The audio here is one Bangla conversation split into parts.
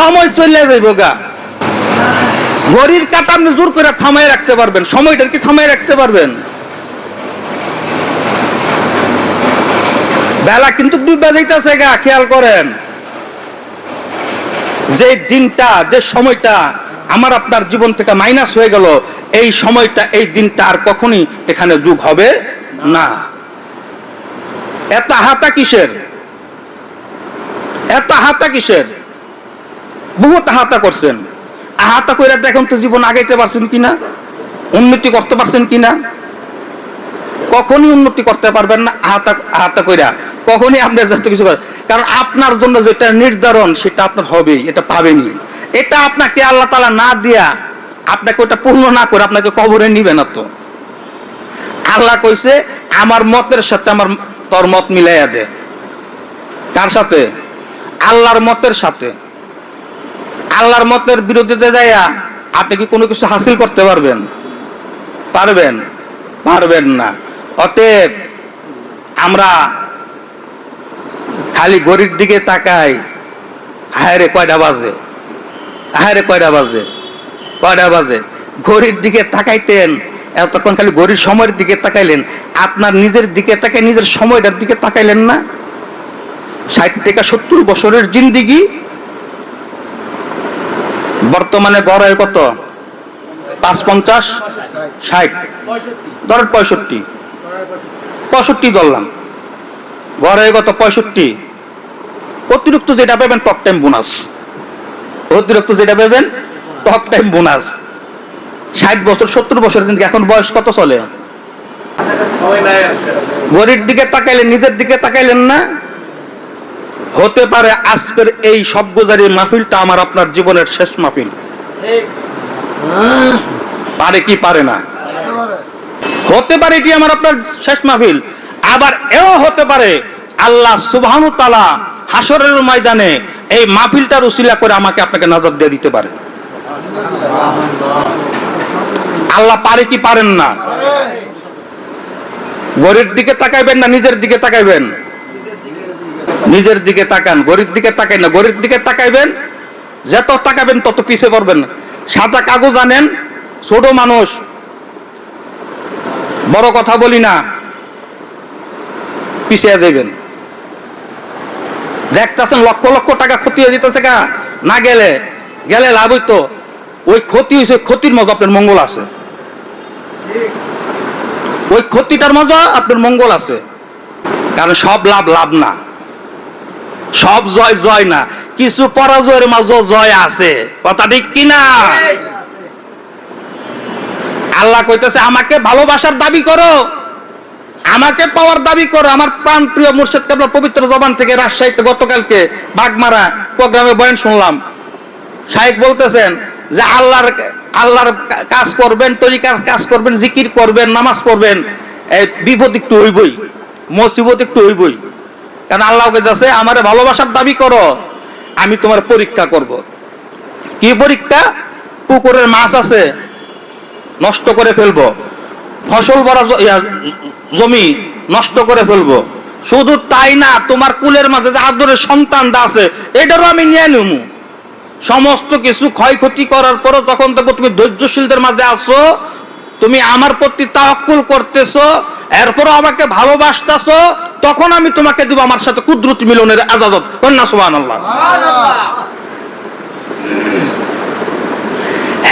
সময় চলে যাইব গা। ঘড়ির কাটা আপনি জোর করে থামাই রাখতে পারবেন, সময়টার কি থামাই রাখতে পারবেন? বেলা কিন্তু ডুবে যাইতেছে গা, খেয়াল করেন। যে দিনটা, যে সময়টা আমার আপনার জীবন থেকে মাইনাস হয়ে গেল, এই সময়টা, এই দিনটা আর কখনই এখানে যুগ হবে না। এত হাতা কিসের? এত হাতা কিসের? বহুত হাতা করছেন। আহাতা কইরা দেখুন তো জীবন আগাইতে পারছেন কিনা? উন্নতি করতে পারছেন কিনা? কখনই উন্নতি করতে পারবেন না আহাতা আহাতা কইরা। কখনই আপনি যত কিছু করেন কারণ আপনার জন্য যেটা নির্ধারণ, সেটা আপনার হবেই, এটা পাবেনি এটা আপনাকে আল্লাহ তালা না দিয়া, আপনাকে ওটা পূর্ণ না করে আপনাকে কবরে নিবে না তো। আল্লাহ কইছে, আমার মতের সাথে আমার তোর মত মিলাইয়া দে। কার সাথে? আল্লাহর মতের সাথে। আল্লাহর মতের বিরোধিতা যাইয়া আপনি কি কোনো কিছু হাসিল করতে পারবেন? পারবেন? পারবেন না। অতএব আমরা খালি গরির দিকে তাকাই। হায়রে কয়টা বাজে? হায়রে কয়টা বাজে? কয়টা বাজে? ঘড়ির দিকে তাকাইতেন, এতক্ষণ খালি ঘড়ির সময়ের দিকে তাকাইলেন। আপনার নিজের দিকে তাকাই নিজের সময়টার দিকে তাকাইলেন না? ষাট থেকে সত্তর বছরের জিন্দিগি বর্তমানে গড় হয় কত? পাঁচ পঞ্চাশ ষাট? ধরেন পঁয়ষট্টি। পঁয়ষট্টি ধরলাম হয়ে কত? পঁয়ষট্টি। অতিরিক্ত যেটা পাবেন টক টাইম বোনাস অতিরিক্ত যেটা পাবেন টক টাইম বোনাস ষাট বছর, সত্তর বছর কিন্তু এখন বয়স কত চলে? ঘড়ির দিকে তাকাইলেন, নিজের দিকে তাকাইলেন না? হতে পারে আজকের এই সব গুজারি মাহফিলটা আমার আপনার জীবনের শেষ মাহফিল। পারে কি পারে না? হতে পারে এটি আমার আপনার শেষ মাহফিল। আবার এও হতে পারে আল্লাহ সুবহানু তালা হাসরের ময়দানে এই মাহফিলটার উসিলা করে আমাকে আপনাকে নজর দিয়ে দিতে পারে। আল্লাহ পারে কি পারেন না? গরির দিকে তাকাইবেন না, নিজের দিকে তাকাইবেন। নিজের দিকে তাকান গরির দিকে তাকাই না গরির দিকে তাকাইবেন, যত তাকাবেন তত পিছে পড়বেন সাদা কাগজ আনেন, ছোট মানুষ, বড় কথা বলি না, পিছিয়ে দেবেন। দেখতেছেন লক্ষ লক্ষ টাকা ক্ষতি হয়ে যেতেছে গা, না গেলে গেলে লাভ হইতো। ওই ক্ষতি হয়েছে ক্ষতির মজা আপনার মঙ্গল আছে। ওই ক্ষতিটার মজা আপনার মঙ্গল আছে। কারণ সব লাভ লাভ না। সব জয় জয় না। কিছু পরাজয়ের মাঝে জয় আছে। কথা ঠিক কিনা? আল্লাহ কইতেছে আমাকে ভালোবাসার দাবি করো। আমাকে পাওয়ার দাবি করো। আমার প্রাণ প্রিয় মুর্শিদ কাবলা পবিত্র জবান থেকে রাজশাহীতে গতকালকে বাগমারা প্রোগ্রামে বয়ান শুনলাম। শাহেক বলতেছেন যে আল্লাহর আল্লাহর কাজ করবেন তরিকার কাজ করবেন জিকির করবেন নামাজ পড়বেন। এই বিপদ একটু হইবই মুসিবত একটু হইবই। কারণ আল্লাহ কাছে আমার ভালোবাসার দাবি করো, আমি তোমার পরীক্ষা করব। কি পরীক্ষা? পুকুরের মাছ আছে, নষ্ট করে ফেলব। ফসল ভরা জমি নষ্ট করে ফেলব। শুধু তাই না, তোমার কুলের মাঝে আদরের সন্তানটা আছে, এটারও আমি নিয়ে নিমু সমস্ত কিছু ক্ষয়ক্ষতি করার পরও তখন তো তুমি ধৈর্যশীলদের মাঝে আসো তুমি আমার প্রতি তাওয়াক্কুল করতেছো, এরপরও আমাকে ভালোবাসতেছো, তখন আমি তোমাকে দিব আমার সাথে কুদরত মিলনের আজাদত। কন্যা আল্লাহ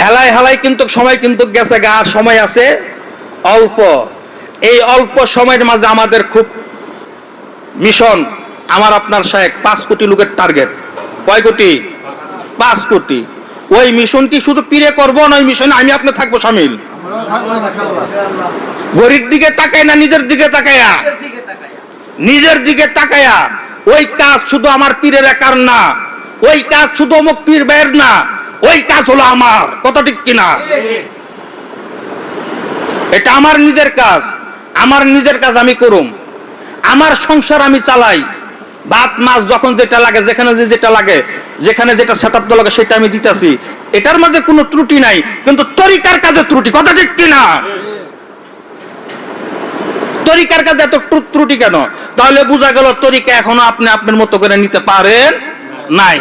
হেলায় হেলায় কিন্তু সময় কিন্তু গেছে গা, সময় আছে অল্প। এই অল্প সময়ের মাঝে আমাদের খুব মিশন, আমার আপনার শেখ পাঁচ কোটি লোকের টার্গেট। কয় কোটি? পাঁচ কোটি। ওই মিশন কি শুধু পীরে করব না, ওই মিশনে আমি আপনি থাকব সামিল? গরির দিকে তাকায় না, নিজের দিকে তাকায়া? নিজের দিকে তাকায়া। ওই কাজ শুধু আমার পীরের একার না। ওই কাজ শুধু অমুক পীর বের না। ওই কাজ হলো আমার। কথা ঠিক কিনা? এটা আমার নিজের কাজ। আমার নিজের কাজ আমি করুম। আমার সংসার আমি চালাই। ভাত মাছ যখন যেটা লাগে, যেখানে যে যেটা লাগে, যেখানে যেটা সেট আপ লাগে সেটা আমি দিতেছি। এটার মধ্যে কোনো ত্রুটি নাই, কিন্তু তরিকার কাজে ত্রুটি, কথা ঠিক কিনা তরিকার কাজে এত ত্রু- ত্রুটি কেন? তাহলে বোঝা গেল তরিকা এখনও আপনি আপনার মতো করে নিতে পারেন নাই।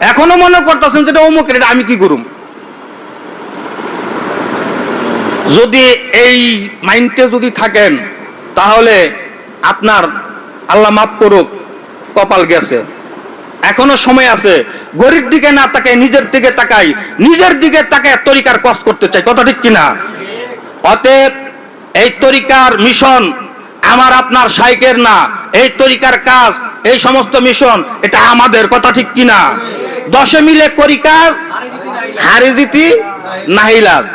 এখনও মনে করতেছেন যেটা অমুকের এটা আমি কি করুম? যদি এই মাইন্ডে যদি থাকেন, তাহলে আপনার আল্লাহ মাফ করুক, কপাল গেছে। এখনও সময় আছে, গরিব দিকে না তাকাই নিজের দিকে তাকাই। নিজের দিকে তাকায় তরিকার কস করতে চাই, কথা ঠিক কিনা? অতএব এই তরিকার মিশন আমার আপনার সাইকের না, এই তরিকার কাজ, এই সমস্ত মিশন, এটা আমাদের, কথা ঠিক কিনা? দশে মিলে করি কাজ, হারে জিতি নাহিলাজ